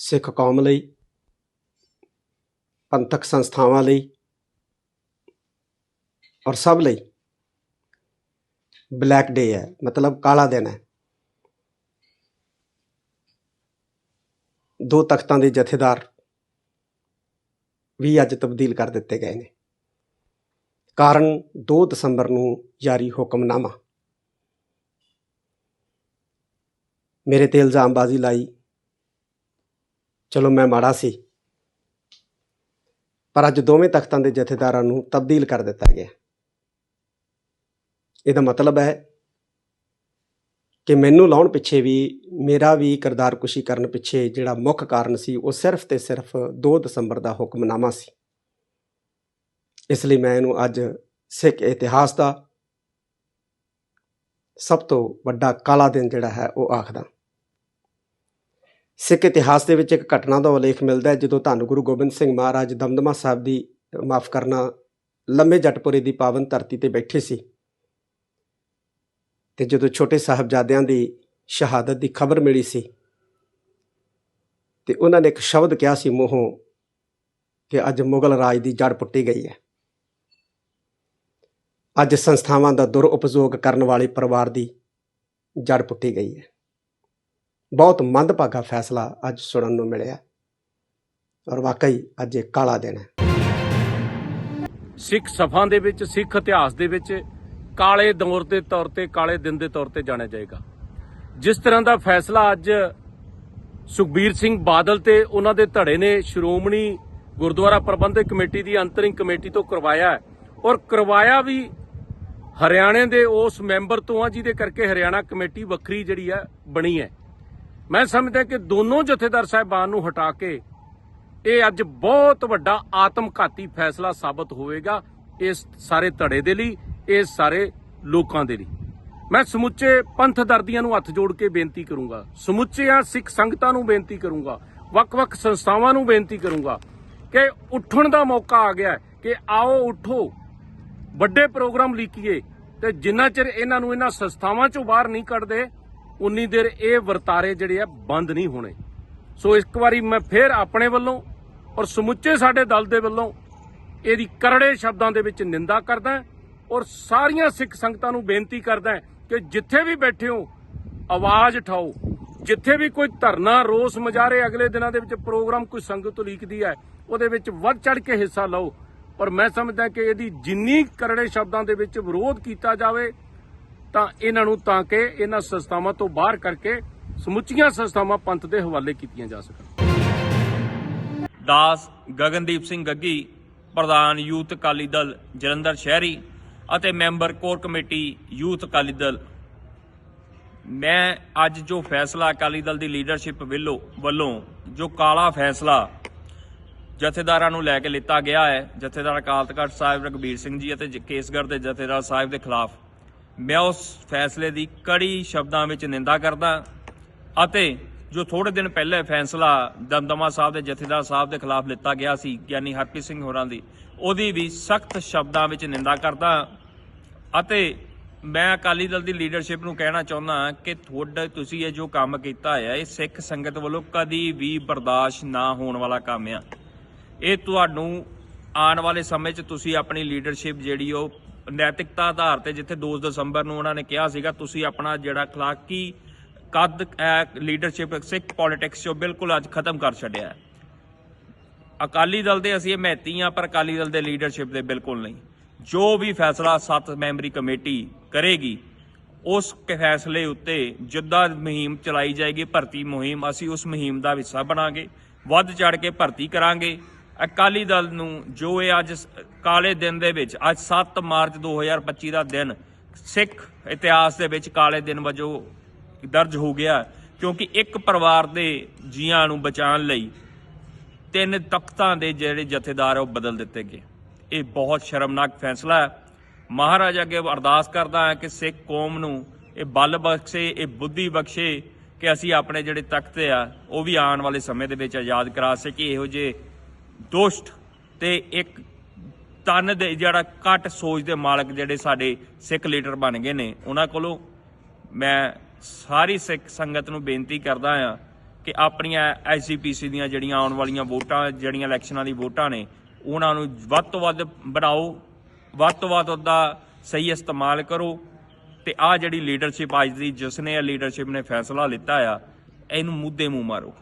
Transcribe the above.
ਸਿੱਖ ਕੌਮ ਲਈ, ਪੰਥਕ ਸੰਸਥਾਵਾਂ ਲਈ ਔਰ ਸਭ ਲਈ ਬਲੈਕ ਡੇ ਹੈ, ਮਤਲਬ ਕਾਲਾ ਦਿਨ ਹੈ। ਦੋ ਤਖਤਾਂ ਦੇ ਜਥੇਦਾਰ ਵੀ ਅੱਜ ਤਬਦੀਲ ਕਰ ਦਿੱਤੇ ਗਏ ਨੇ। ਕਾਰਨ 2 ਦਸੰਬਰ ਨੂੰ ਜਾਰੀ ਹੁਕਮਨਾਮਾ। ਮੇਰੇ ਤੇ ਇਲਜ਼ਾਮਬਾਜ਼ੀ ਲਾਈ ਚਲੋ ਮੈਂ ਮਾੜਾ ਸੀ। ਪਰ ਅੱਜ ਦੋਵੇਂ ਤਖਤਾਂ ਦੇ ਜਥੇਦਾਰਾਂ ਨੂੰ ਤਬਦੀਲ ਕਰ ਦਿੱਤਾ ਗਿਆ। ਇਹਦਾ ਮਤਲਬ ਹੈ ਕਿ ਮੈਨੂੰ ਲਾਉਣ ਪਿੱਛੇ ਵੀ, ਮੇਰਾ ਵੀ ਕਿਰਦਾਰਕੁਸ਼ੀ ਕਰਨ ਪਿੱਛੇ ਜਿਹੜਾ ਮੁੱਖ ਕਾਰਨ ਸੀ, ਉਹ ਸਿਰਫ ਤੇ ਸਿਰਫ 2 ਦਸੰਬਰ ਦਾ ਹੁਕਮਨਾਮਾ ਸੀ। ਇਸ ਲਈ ਮੈਂ ਇਹਨੂੰ ਅੱਜ ਸਿੱਖ ਇਤਿਹਾਸ ਦਾ ਸਭ ਤੋਂ ਵੱਡਾ ਕਾਲਾ ਦਿਨ ਜਿਹੜਾ ਹੈ, ਉਹ ਆਖਦਾ। ਸਿੱਖ ਇਤਿਹਾਸ ਦੇ ਵਿੱਚ ਇੱਕ ਘਟਨਾ ਦਾ ਉਲੇਖ ਮਿਲਦਾ ਹੈ, ਜਦੋਂ ਧੰਨ ਗੁਰੂ ਗੋਬਿੰਦ ਸਿੰਘ ਮਹਾਰਾਜ ਦਮਦਮਾ ਸਾਹਿਬ ਦੀ ਮਾਫ ਕਰਨਾ, ਲੰਮੇ ਜਟਪੁਰੇ ਦੀ ਪਾਵਨ ਧਰਤੀ ਤੇ ਬੈਠੇ ਸੀ। ਤੇ ਜਦੋਂ ਛੋਟੇ ਸਾਹਿਬਜ਼ਾਦਿਆਂ ਦੀ ਸ਼ਹਾਦਤ ਦੀ ਖਬਰ ਮਿਲੀ ਸੀ, ਤੇ ਉਹਨਾਂ ਨੇ ਇੱਕ ਸ਼ਬਦ ਕਿਹਾ ਸੀ ਮੂੰਹੋਂ ਕਿ ਅੱਜ ਮੁਗਲ ਰਾਜ ਦੀ ਜੜ ਪੁੱਟੀ ਗਈ ਹੈ। ਅੱਜ ਸੰਸਥਾਵਾਂ ਦਾ ਦੁਰਉਪਯੋਗ ਕਰਨ ਵਾਲੇ ਪਰਿਵਾਰ ਦੀ ਜੜ ਪੁੱਟੀ ਗਈ ਹੈ। ਬਹੁਤ ਮੰਦਭਾਗਾ ਫੈਸਲਾ ਅੱਜ ਸੁਣਨ ਨੂੰ ਮਿਲਿਆ ਔਰ ਵਾਕਈ ਅੱਜ ਇਹ ਕਾਲਾ ਦਿਨ ਹੈ। ਸਿੱਖ ਸਫਾਂ ਦੇ ਵਿੱਚ, ਸਿੱਖ ਇਤਿਹਾਸ ਦੇ ਵਿੱਚ ਕਾਲੇ ਦੌਰ ਦੇ ਤੌਰ ਤੇ, ਕਾਲੇ ਦਿਨ ਦੇ ਤੌਰ ਤੇ ਜਾਣਿਆ ਜਾਏਗਾ। ਜਿਸ ਤਰ੍ਹਾਂ ਦਾ ਫੈਸਲਾ ਅੱਜ ਸੁਖਬੀਰ ਸਿੰਘ ਬਾਦਲ ਤੇ ਉਹਨਾਂ ਦੇ ਧੜੇ ਨੇ ਸ਼੍ਰੋਮਣੀ ਗੁਰਦੁਆਰਾ ਪ੍ਰਬੰਧਕ ਕਮੇਟੀ ਦੀ ਅੰਤਰਿੰਗ ਕਮੇਟੀ ਤੋਂ ਕਰਵਾਇਆ ਔਰ ਕਰਵਾਇਆ ਵੀ ਹਰਿਆਣੇ ਦੇ ਉਸ ਮੈਂਬਰ ਤੋਂ ਆ, ਜਿਹਦੇ ਕਰਕੇ ਹਰਿਆਣਾ ਕਮੇਟੀ ਵੱਖਰੀ ਜਿਹੜੀ ਹੈ ਬਣੀ ਹੈ। ਮੈਂ ਸਮਝਦਾ ਕਿ ਦੋਨੋਂ ਜਥੇਦਾਰ ਸਾਹਿਬਾਨ ਨੂੰ ਹਟਾ ਕੇ ਇਹ ਅੱਜ ਬਹੁਤ ਵੱਡਾ ਆਤਮਘਾਤੀ ਫੈਸਲਾ ਸਾਬਤ ਹੋਵੇਗਾ ਇਸ ਸਾਰੇ ਧੜੇ ਦੇ ਲਈ, ਇਸ ਸਾਰੇ ਲੋਕਾਂ ਦੇ ਲਈ। ਮੈਂ ਸਮੁੱਚੇ ਪੰਥ ਦਰਦੀਆਂ ਨੂੰ ਹੱਥ ਜੋੜ ਕੇ ਬੇਨਤੀ ਕਰੂੰਗਾ, ਸਮੁੱਚੀਆਂ ਸਿੱਖ ਸੰਗਤਾਂ ਨੂੰ ਬੇਨਤੀ ਕਰੂੰਗਾ, ਵੱਖ-ਵੱਖ ਸੰਸਥਾਵਾਂ ਨੂੰ ਬੇਨਤੀ ਕਰੂੰਗਾ ਕਿ ਉੱਠਣ ਦਾ ਮੌਕਾ ਆ ਗਿਆ ਕਿ ਆਓ ਉਠੋ, ਵੱਡੇ ਪ੍ਰੋਗਰਾਮ ਲਿਖੀਏ ਤੇ ਜਿੰਨਾ ਚਿਰ ਇਹਨਾਂ ਨੂੰ ਇਹਨਾਂ ਸੰਸਥਾਵਾਂ ਚੋਂ ਬਾਹਰ ਨਹੀਂ ਕੱਢਦੇ ਉਨੀ ਦੇਰ ਇਹ ਵਰਤਾਰੇ ਜਿਹੜੇ ਆ ਬੰਦ ਨਹੀਂ ਹੋਣੇ। ਸੋ ਇੱਕ ਵਾਰੀ ਮੈਂ ਫੇਰ ਆਪਣੇ ਵੱਲੋਂ ਔਰ ਸਮੁੱਚੇ ਸਾਡੇ ਦਲ ਦੇ ਵੱਲੋਂ ਇਹਦੀ ਕਰੜੇ ਸ਼ਬਦਾਂ ਦੇ ਵਿੱਚ ਨਿੰਦਾ ਕਰਦਾ ਔਰ ਸਾਰੀਆਂ ਸਿੱਖ ਸੰਗਤਾਂ ਨੂੰ ਬੇਨਤੀ ਕਰਦਾ ਕਿ ਜਿੱਥੇ ਵੀ ਬੈਠੇ ਹੋ, ਆਵਾਜ਼ ਉਠਾਓ। ਜਿੱਥੇ ਵੀ ਕੋਈ ਧਰਨਾ ਰੋਸ ਮੁਜ਼ਾਹਰੇ ਅਗਲੇ ਦਿਨਾਂ ਦੇ ਵਿੱਚ ਪ੍ਰੋਗਰਾਮ ਕੋਈ ਸੰਗਤ ਉਲੀਕਦੀ ਹੈ, ਉਹਦੇ ਵਿੱਚ ਵੱਧ ਚੜ ਕੇ ਹਿੱਸਾ ਲਓ। ਔਰ ਮੈਂ ਸਮਝਦਾ ਕਿ ਇਹਦੀ ਜਿੰਨੀ ਕਰੜੇ ਸ਼ਬਦਾਂ ਦੇ ਵਿੱਚ ਵਿਰੋਧ ਕੀਤਾ ਜਾਵੇ ਤਾਂ ਇਹਨਾਂ ਨੂੰ ਤਾਂ ਕਿ ਇਹਨਾਂ ਸੰਸਥਾਵਾਂ ਤੋਂ ਬਾਹਰ ਕਰਕੇ ਸਮੁੱਚੀਆਂ ਸੰਸਥਾਵਾਂ ਪੰਥ ਦੇ ਹਵਾਲੇ ਕੀਤੀਆਂ ਜਾ ਸਕਣ। ਦਾਸ ਗਗਨਦੀਪ ਸਿੰਘ ਗੱਗੀ, ਪ੍ਰਧਾਨ ਯੂਥ ਅਕਾਲੀ ਦਲ ਜਲੰਧਰ ਸ਼ਹਿਰੀ ਅਤੇ member core committee youth Akali Dal. ਮੈਂ ਅੱਜ ਜੋ ਫੈਸਲਾ ਅਕਾਲੀ ਦਲ ਦੀ ਲੀਡਰਸ਼ਿਪ ਵੱਲੋਂ ਵੱਲੋਂ ਜੋ ਕਾਲਾ ਫੈਸਲਾ ਜਥੇਦਾਰਾਂ ਨੂੰ ਲੈ ਕੇ ਲਿੱਤਾ ਗਿਆ ਹੈ, ਜਥੇਦਾਰ ਅਕਾਲ ਤਖਤ ਸਾਹਿਬ ਰਘਬੀਰ ਸਿੰਘ ਜੀ ਅਤੇ ਜ- ਕੇਸਗੜ੍ਹ ਦੇ ਜਥੇਦਾਰ ਸਾਹਿਬ ਦੇ ਖਿਲਾਫ ਮੈਂ ਉਸ ਫੈਸਲੇ ਦੀ ਕੜੀ ਸ਼ਬਦਾਂ ਵਿੱਚ ਨਿੰਦਾ ਕਰਦਾ ਅਤੇ ਜੋ ਥੋੜੇ ਦਿਨ ਪਹਿਲੇ ਫੈਸਲਾ ਦਮਦਮਾ ਸਾਹਿਬ ਦੇ ਜਥੇਦਾਰ ਸਾਹਿਬ ਦੇ ਖਿਲਾਫ ਲਿੱਤਾ ਗਿਆ ਸੀ, ਗਿਆਨੀ ਹਰਪ੍ਰੀਤ ਸਿੰਘ ਹੋਰਾਂ ਦੀ, ਉਹਦੀ ਵੀ ਸਖਤ ਸ਼ਬਦਾਂ ਵਿੱਚ ਨਿੰਦਾ ਕਰਦਾ ਅਤੇ ਮੈਂ ਅਕਾਲੀ ਦਲ ਦੀ ਲੀਡਰਸ਼ਿਪ ਨੂੰ ਕਹਿਣਾ ਚਾਹੁੰਦਾ ਕਿ ਤੁਹਾਡਾ ਤੁਸੀਂ ਇਹ ਜੋ ਕੰਮ ਕੀਤਾ ਹੈ ਇਹ ਸਿੱਖ ਸੰਗਤ ਵੱਲੋਂ ਕਦੀ ਵੀ ਬਰਦਾਸ਼ਤ ਨਾ ਹੋਣ ਵਾਲਾ ਕੰਮ ਆ। ਇਹ ਤੁਹਾਨੂੰ ਆਉਣ ਵਾਲੇ ਸਮੇਂ 'ਚ ਤੁਸੀਂ ਆਪਣੀ ਲੀਡਰਸ਼ਿਪ ਜਿਹੜੀ ਉਹ ਨੈਤਿਕਤਾ ਆਧਾਰ ਤੇ ਜਿੱਥੇ 2 ਦਸੰਬਰ ਨੂੰ ਉਹਨਾਂ ਨੇ ਕਿਹਾ ਸੀਗਾ, ਤੁਸੀਂ ਆਪਣਾ ਜਿਹੜਾ ਅਖਲਾਕੀ ਕੱਦ ਲੀਡਰਸ਼ਿਪ ਸਿੱਖ ਪੋਲਿਟਿਕਸ 'ਚੋਂ ਬਿਲਕੁਲ ਅੱਜ ਖਤਮ ਕਰ ਛੱਡਿਆ ਅਕਾਲੀ ਦਲ ਦੇ ਅਸੀਂ ਮਹਿਤੀ ਆ ਪਰ ਅਕਾਲੀ ਦਲ ਦੇ ਲੀਡਰਸ਼ਿਪ ਦੇ ਬਿਲਕੁਲ ਨਹੀਂ। ਜੋ ਵੀ ਫੈਸਲਾ ਸੱਤ ਮੈਂਬਰੀ ਕਮੇਟੀ ਕਰੇਗੀ, ਉਸ ਫੈਸਲੇ ਉੱਤੇ ਜਿੱਦਾਂ ਮੁਹਿੰਮ ਚਲਾਈ ਜਾਏਗੀ, ਭਰਤੀ ਮੁਹਿੰਮ, ਅਸੀਂ ਉਸ ਮੁਹਿੰਮ ਦਾ ਹਿੱਸਾ ਬਣਾਂਗੇ, ਵੱਧ ਚੜ ਕੇ ਭਰਤੀ ਕਰਾਂਗੇ। ਅਕਾਲੀ ਦਲ ਨੂੰ ਜੋ ਇਹ ਅੱਜ ਕਾਲੇ ਦਿਨ ਦੇ ਵਿੱਚ, ਅੱਜ 7 ਮਾਰਚ 2025 ਦਾ ਦਿਨ, ਸਿੱਖ ਇਤਿਹਾਸ ਦੇ ਵਿੱਚ ਕਾਲੇ ਦਿਨ ਵਜੋਂ ਦਰਜ ਹੋ ਗਿਆ, ਕਿਉਂਕਿ ਇੱਕ ਪਰਿਵਾਰ ਦੇ ਜੀਆਂ ਨੂੰ ਬਚਾਉਣ ਲਈ ਤਿੰਨ ਤਖਤਾਂ ਦੇ ਜਿਹੜੇ ਜਥੇਦਾਰ ਆ, ਉਹ ਬਦਲ ਦਿੱਤੇ ਗਏ। ਇਹ ਬਹੁਤ ਸ਼ਰਮਨਾਕ ਫੈਸਲਾ ਹੈ। ਮਹਾਰਾਜ ਅੱਗੇ ਅਰਦਾਸ ਕਰਦਾ ਹਾਂ ਕਿ ਸਿੱਖ ਕੌਮ ਨੂੰ ਇਹ ਬਲ ਬਖਸ਼ੇ, ਇਹ ਬੁੱਧੀ ਬਖਸ਼ੇ ਕਿ ਅਸੀਂ ਆਪਣੇ ਜਿਹੜੇ ਤਖਤ ਆ, ਉਹ ਵੀ ਆਉਣ ਵਾਲੇ ਸਮੇਂ ਦੇ ਵਿੱਚ ਆਜ਼ਾਦ ਕਰਾ ਸਕੀਏ। ਇਹੋ ਜਿਹੇ ਦੁਸ਼ਟ ਤੇ ਇੱਕ ਤਨ ਦੇ ਜਿਹੜਾ ਘੱਟ ਸੋਚ ਦੇ ਮਾਲਕ ਜਿਹੜੇ ਸਾਡੇ ਸਿੱਖ ਲੀਡਰ ਬਣ ਗਏ ਨੇ, ਉਹਨਾਂ ਕੋਲੋਂ ਮੈਂ ਸਾਰੀ ਸਿੱਖ ਸੰਗਤ ਨੂੰ ਬੇਨਤੀ ਕਰਦਾ ਹਾਂ ਕਿ ਆਪਣੀਆਂ ਐਸਜੀਪੀਸੀ ਦੀਆਂ ਜਿਹੜੀਆਂ ਆਉਣ ਵਾਲੀਆਂ ਵੋਟਾਂ, ਜਿਹੜੀਆਂ ਇਲੈਕਸ਼ਨਾਂ ਦੀ ਵੋਟਾਂ ਨੇ, ਉਹਨਾਂ ਨੂੰ ਵੱਧ ਤੋਂ ਵੱਧ ਬਣਾਓ, ਵੱਧ ਤੋਂ ਵੱਧ ਉਹਦਾ ਸਹੀ ਇਸਤੇਮਾਲ ਕਰੋ ਤੇ ਆ ਜਿਹੜੀ ਲੀਡਰਸ਼ਿਪ ਅੱਜ ਦੀ ਜਿਸ ਨੇ ਲੀਡਰਸ਼ਿਪ ਨੇ ਫੈਸਲਾ ਲਿੱਤਾ ਆ, ਇਹਨੂੰ ਮੁੱਦੇ ਮੂੰਹ ਮਾਰੋ।